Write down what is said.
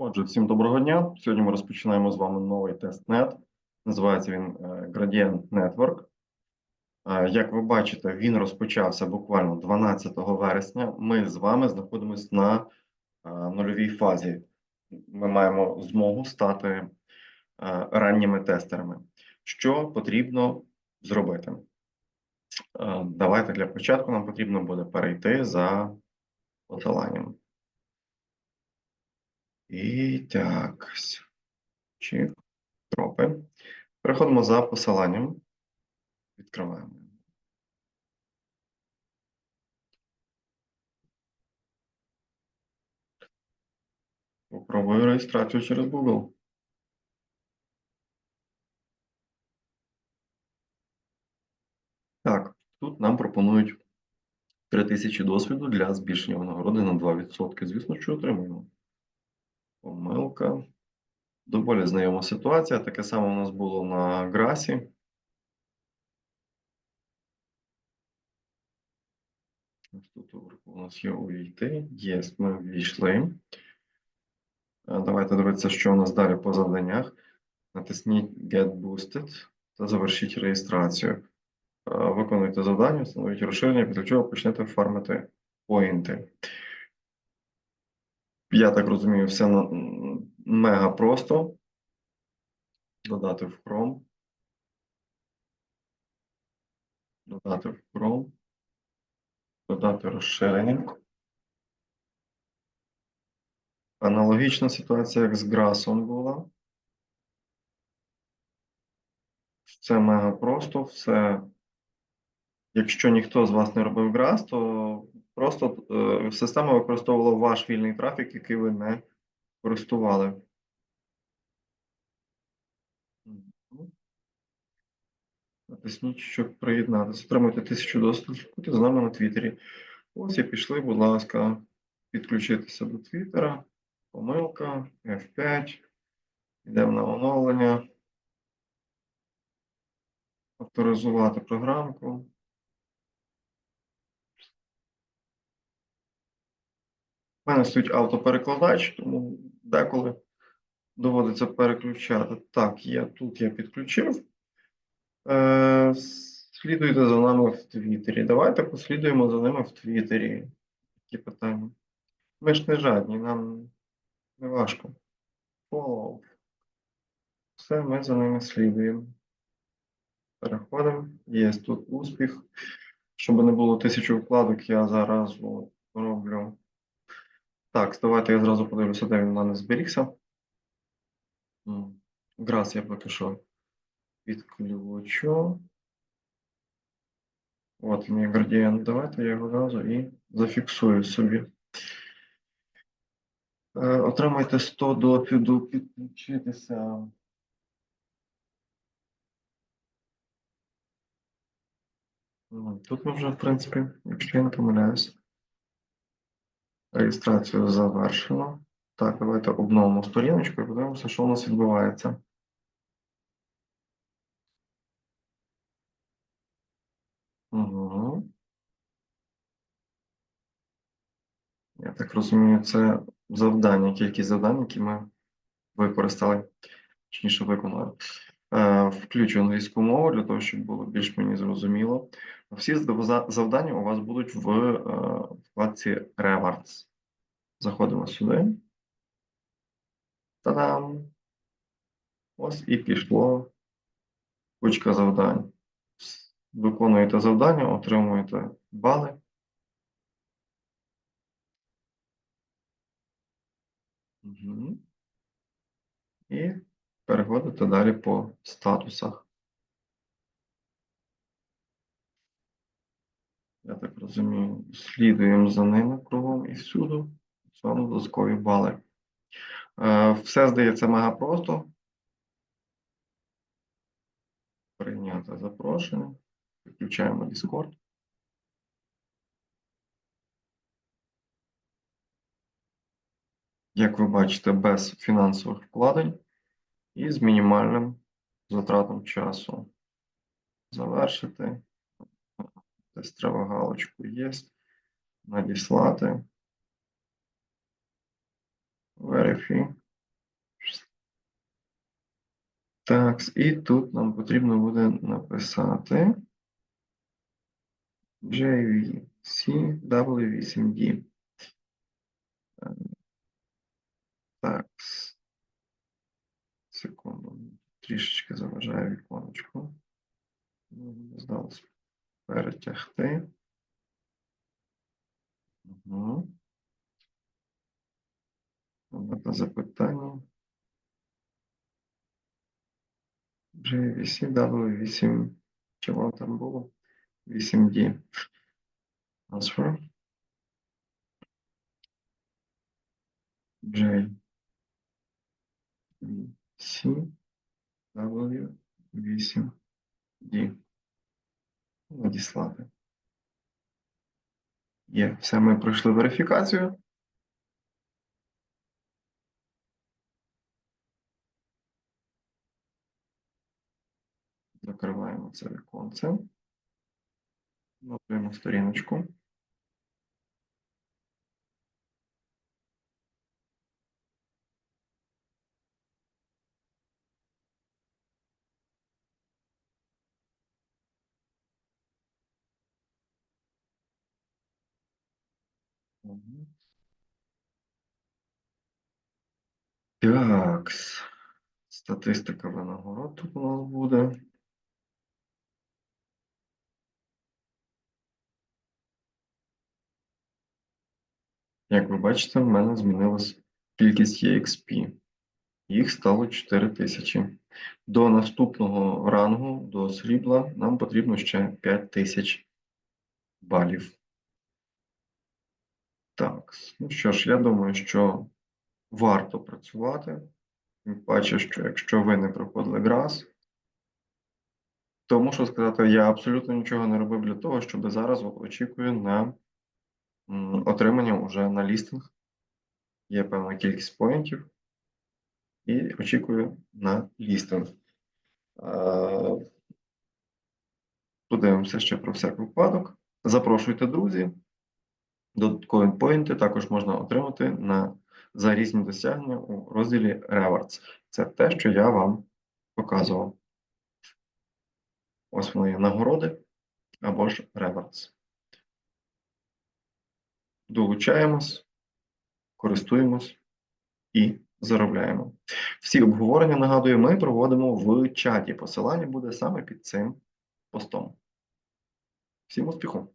Отже, всім доброго дня. Сьогодні ми розпочинаємо з вами новий тестнет. Називається він е, Gradient Network. Е, Як ви бачите, він розпочався буквально 12 вересня. Ми з вами знаходимося на е, нульовій фазі. Ми маємо змогу стати ранніми тестерами. Що потрібно зробити? Давайте для початку нам потрібно буде перейти за посиланням. І так. Чик. Тропи. Переходимо за посиланням. Відкриваємо. Попробую реєстрацію через Google. Так, тут нам пропонують 3000 досвіду для збільшення винагороди на 2%. Звісно, що отримуємо. Помилка. Доволі знайома ситуація. Таке саме у нас було на Грасі. Тут у нас є увійти. Є, ми ввійшли. Е, Давайте дивитися, що у нас далі по завданнях. Натисніть Get Boosted та завершіть реєстрацію. Е, Виконуйте завдання, встановіть розширення, після чого почнете фармити поінти. Я так розумію, все на- мега просто. Додати в Chrome. Додати в Chrome. Додати розширення. Аналогічна ситуація, як з Грасом була. Це мега просто, все. Якщо ніхто з вас не робив Грас, то просто е, система використовувала ваш вільний трафік, який ви не користували. Натисніть, щоб приєднатися. Отримуйте тисячу досвіду. Будьте з нами на Твіттері. Ось і пішли, будь ласка, підключитися до Твіттера. Помилка, F5. Йдемо на оновлення. Авторизувати програмку. У мене стоїть автоперекладач, тому деколи доводиться переключати. Так, я тут я підключив. Е, слідуйте за нами в Твіттері. Давайте послідуємо за ними в Твіттері. Такі питання. Ми ж не жадні, нам не важко. Follow. Все, ми за ними слідуємо. Переходимо. Є тут успіх. Щоб не було тисячі вкладок, я зараз роблю. Так, давайте я зразу подивлюся, де він в мене зберігся. Грас я поки що відключу. От мій градієнт. Давайте я його одразу і зафіксую собі. Е, Отримайте 100 досвіду, підключитися. Тут ми вже, в принципі, якщо я не помиляюсь. Реєстрацію завершено. Так, давайте обновимо сторіночку і подивимося, що у нас відбувається. Угу. Я так розумію, це завдання, кількість завдань, які ми використали, точніше виконали. Е, Включу англійську мову для того, щоб було більш мені зрозуміло. Всі завдання у вас будуть в е, вкладці Rewards. Заходимо сюди. Та-дам! Ось і пішло кучка завдань. Виконуєте завдання, отримуєте бали. Мгм. І переходите далі по статусах. Я так розумію, слідуємо за ними кругом і всюди. Це додаткові бали. Е, Все здається мега просто. Прийняти запрошення. Включаємо Discord. Як ви бачите, без фінансових вкладень і з мінімальним затратом часу завершити. Десь треба галочку є, надіслати. верифі. Так, і тут нам потрібно буде написати JVCW8D. Так. Трішечки заважаю віконечко. Здалося перетягти. Угу. Одне запитання. JVCW8. Чого там було? 8D. Answer. J. C. W. 8. D. Надіслати. Є. Все, ми пройшли верифікацію. Закриваємо це віконце. Готуємо сторіночку. Так, статистика винагород тут у нас буде. Як ви бачите, в мене змінилась кількість EXP. Їх стало 4 тисячі. До наступного рангу, до срібла, нам потрібно ще 5 тисяч балів. Так, ну що ж, я думаю, що варто працювати. Тим паче, що якщо ви не проходили ГРАС, то мушу сказати, я абсолютно нічого не робив для того, щоб зараз очікую на отримання уже на лістинг. Є певна кількість поінтів. І очікую на лістинг. Подивимося ще про всяк випадок. Запрошуйте друзі. Додаткові поінти також можна отримати на, за різні досягнення у розділі Rewards. Це те, що я вам показував. Ось вони є нагороди або ж Rewards. Долучаємось, користуємось і заробляємо. Всі обговорення, нагадую, ми проводимо в чаті. Посилання буде саме під цим постом. Всім успіху!